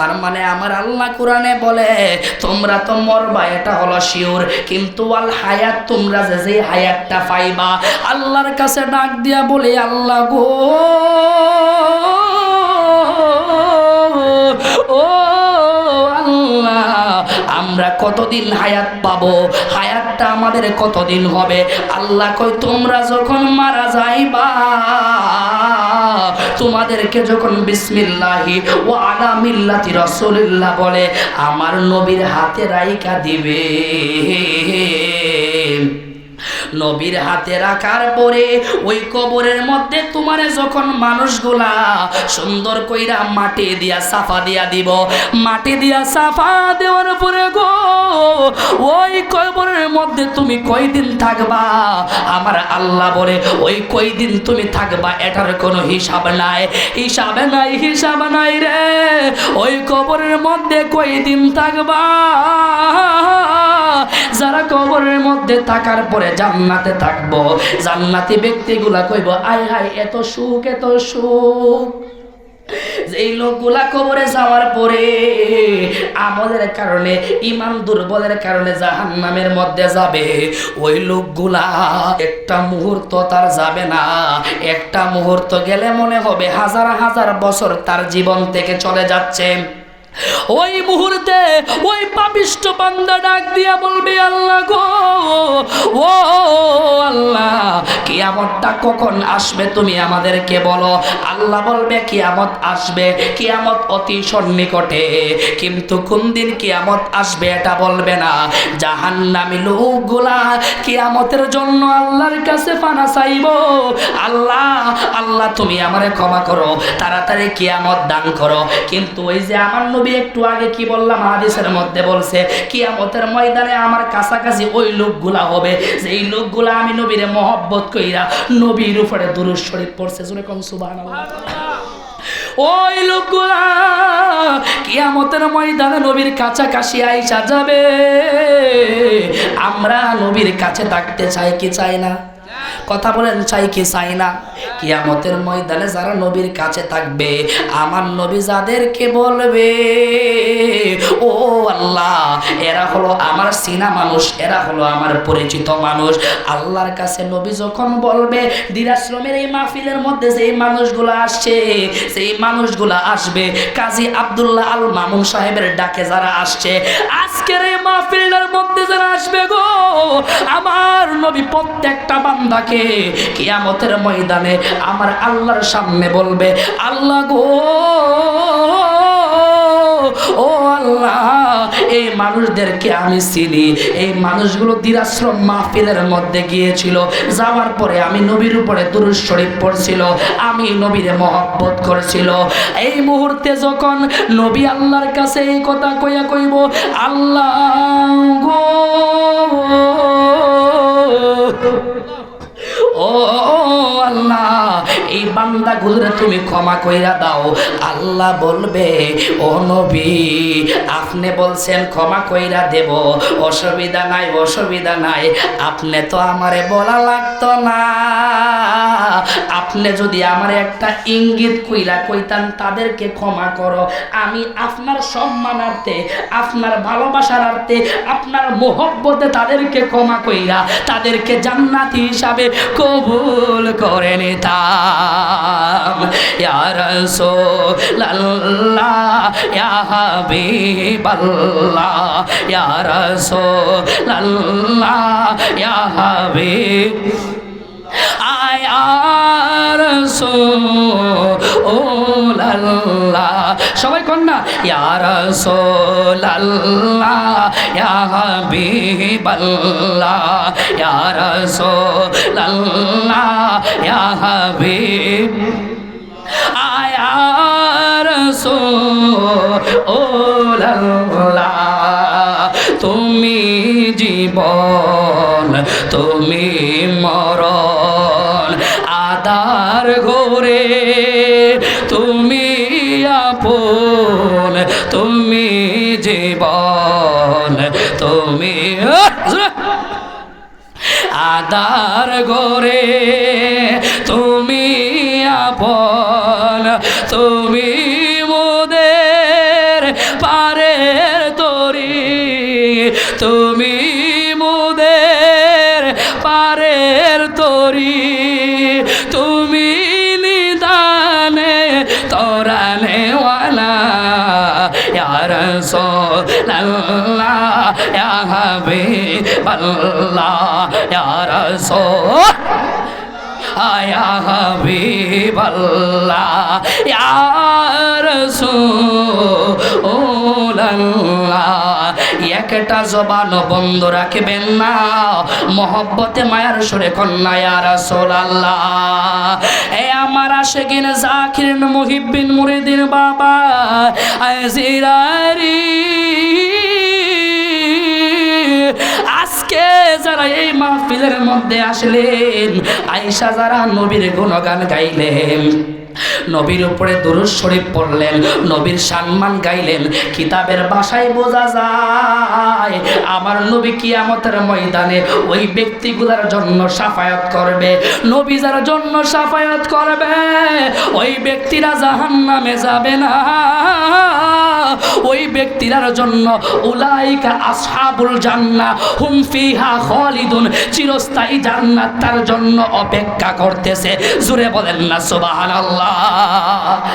তার মানে আমার আল্লাহ কোরআনে বলে, তোমরা তো মরবা, এটা হলো শিওর। কিন্তু আল হায়াত, তোমরা যে যে হায়াতটা পাইবা, আল্লাহর কাছে ডাক দিয়া বলে, আল্লাহ গো, ও আল্লাহ, আমরা কতদিন হায়াত পাবো? হায়াতটা আমাদের কতদিন হবে? আল্লাহ কই তোমরা যখন মারা যাইবা তোমাদেরকে যখন বিসমিল্লাহি ও আলা মিল্লাতি রসুলিল্লাহ বলে আমার নবীর হাতে রাইকা দিবে। নবীর হাতে রাখার পরে ওই কবরের মধ্যে তোমারে যখন মানুষগুলা সুন্দর কইরা মাটি দিয়া সাফা দিয়া দিব, মাটি দিয়া সাফা দেওয়ার পরে গো, ওই কবরের মধ্যে তুমি কয়দিন থাকবা? আমার আল্লাহ বলে, ওই কয়দিন তুমি থাকবা এটার কোনো হিসাব নাই। হিসাবে নাই, হিসাব নাই রে। ওই কবরের মধ্যে কয়দিন থাকবা? যারা কবরের মধ্যে থাকার পরে জান্নাতে থাকব, জান্নাতি ব্যক্তিগুলা কইব, আয় হায়, এত সুখ এত সুখ। এই লোকগুলা কবরে যাওয়ার পরে আমলের কারণে ইমান দুর্বলের কারণে জাহান নামের মধ্যে যাবে, ওই লোকগুলা একটা মুহূর্ত তার যাবে না। একটা মুহূর্ত গেলে মনে হবে হাজার হাজার বছর তার জীবন থেকে চলে যাচ্ছে। ওই মুহূর্তে ওই পাপিষ্ট বান্দা ডাক দিয়া বলবে আল্লাহ গো ও কিয়ামতটা কখন আসবে তুমি আমাদেরকে বলো? আল্লাহ বলবে, কিয়ামত আসবে। কিয়ামত অতি সন্নিকটে। কিন্তু কোন দিন কিয়ামত আসবে এটা বলবে না। জাহান্নামী লোকগুলা কিয়ামতের জন্য আল্লাহর কাছে ফানা চাইব। আল্লাহ আল্লাহ তুমি আমারে ক্ষমা করো, তাড়াতাড়ি কিয়ামত দান করো। কিন্তু ওই যে আমার নবী একটু আগে কি বললাম, হাদিসের মধ্যে বলছে, কিয়ামতের ময়দানে আমার কাছাকাছি ওই লোকগুলা হবে। যে এই লোকগুলা আমি নবীরে মহব্বত কইরা নবীর উপরে দুরুদ শরীফ পড়ছে। জোরে কোন সুবহানাল্লাহ। ওই লোকগুলা কিয়ামতের ময়দানে নবীর কাছাকাছি আইসা যাবে। আমরা নবীর কাছে থাকতে চাই কি চাই না? কথা বলেন চাই কি চাই না? কিয়ামতের ময়দানে যারা নবীর কাছে থাকবে, আমার নবী যাদেরকে বলবে, ও আল্লাহ, এরা হলো আমার সিনা মানুষ, এরা হলো আমার পরিচিত মানুষ। আল্লাহর কাছে নবী যখন বলবে দিরাশ্রমের এই মাহফিলের মধ্যে যেই মানুষগুলো আসছে সেই মানুষগুলো আসবে, কাজী আব্দুল্লাহ আল মামুন সাহেবের ডাকে যারা আসছে, আজকের এই মাহফিলের মধ্যে যারা আসবে গো আমার নবী প্রত্যেকটা বান্দাকে কিয়ামতের ময়দানে আমার আল্লাহর সামনে বলবে, আল্লাহ গো, ও আল্লাহ, এই মানুষদেরকে আমি চিনি। এই মানুষগুলো দিরাশ্রম মাহফিলের মধ্যে গিয়েছিল। যাওয়ার পরে আমি নবীর উপরে দুরুদ শরীফ পড়ছিল। আমি নবীরে মহব্বত করেছিল। এই মুহূর্তে যখন নবী আল্লাহর কাছে এই কথা কইয়া কইব, আল্লাহ গো ও, আল্লাহ, এই বান্দা গুলরে তুমি ক্ষমা কইরা দাও। আল্লাহ বলবে, ও নবী, আপনি বলছেন ক্ষমা কইরা দেব। অসুবিধা নাই অসুবিধা নাই। আপনি তো আমারে বলা লাগতো না। আপনি যদি আমার একটা ইঙ্গিত কইরা কইতান, তাদেরকে ক্ষমা করো। আমি আপনার সম্মানার্থে আপনার ভালোবাসার অর্থে আপনার মোহব্বতে তাদেরকে ক্ষমা কইরা তাদেরকে জান্নাতি হিসাবে কবুল করে নিতাম। ইয়া রাসূলুল্লাহ, ইয়া হাবিবাল্লাহ, ইয়া রাসূলুল্লাহ, ইয়া হাবিব সবাই কন না ইয়ার সোল্লাহ ইয়া হাবিবাল্লাহ, ইয়ার সোল্লাহ ইয়া হাবিব। আয়ার সোল্লাহ তুমি জীবন আদার ঘোরে, তুমি আপন, তুমি জীবন, তুমি আদার ঘোরে, তুমি আপন, তুমি মোদের পারে তরি, তুমি মোদের পারের তোরি। রাসূলাল্লাহ ইয়া একটা জবান বন্ধ রাখবেন না মহব্বতে মায়ার সুরে কন্যা ইয়া আশিকিন জাকিরিন মুহিব্বিন মুরিদিন বাবা আজিরারি আজকে যারা এই মাহফিলের মধ্যে আসলেন, আয়েশা যারা নবীর গুণগান গাইলেন। নবীর উপরে দুরুদ শরীফ পড়লেন, নবীর সম্মান গাইলেন, কিতাবের ভাষায় বোঝা যায়, আমার নবী কিয়ামতের ময়দানে ওই ব্যক্তিগুলোর জন্য সাফায়াত করবে, নবী যার জন্য সাফায়াত করবে, ওই ব্যক্তিরা জাহান্নামে যাবে না, ওই ব্যক্তিরার জন্য উলাইকা আসহাবুল জান্নাহ হুম ফিহা খালিদুন, চিরস্থায়ী জান্নাত তার জন্য অপেক্ষা করতেছে জুড়ে বলেন না সুবহানাল্লাহ। Allah.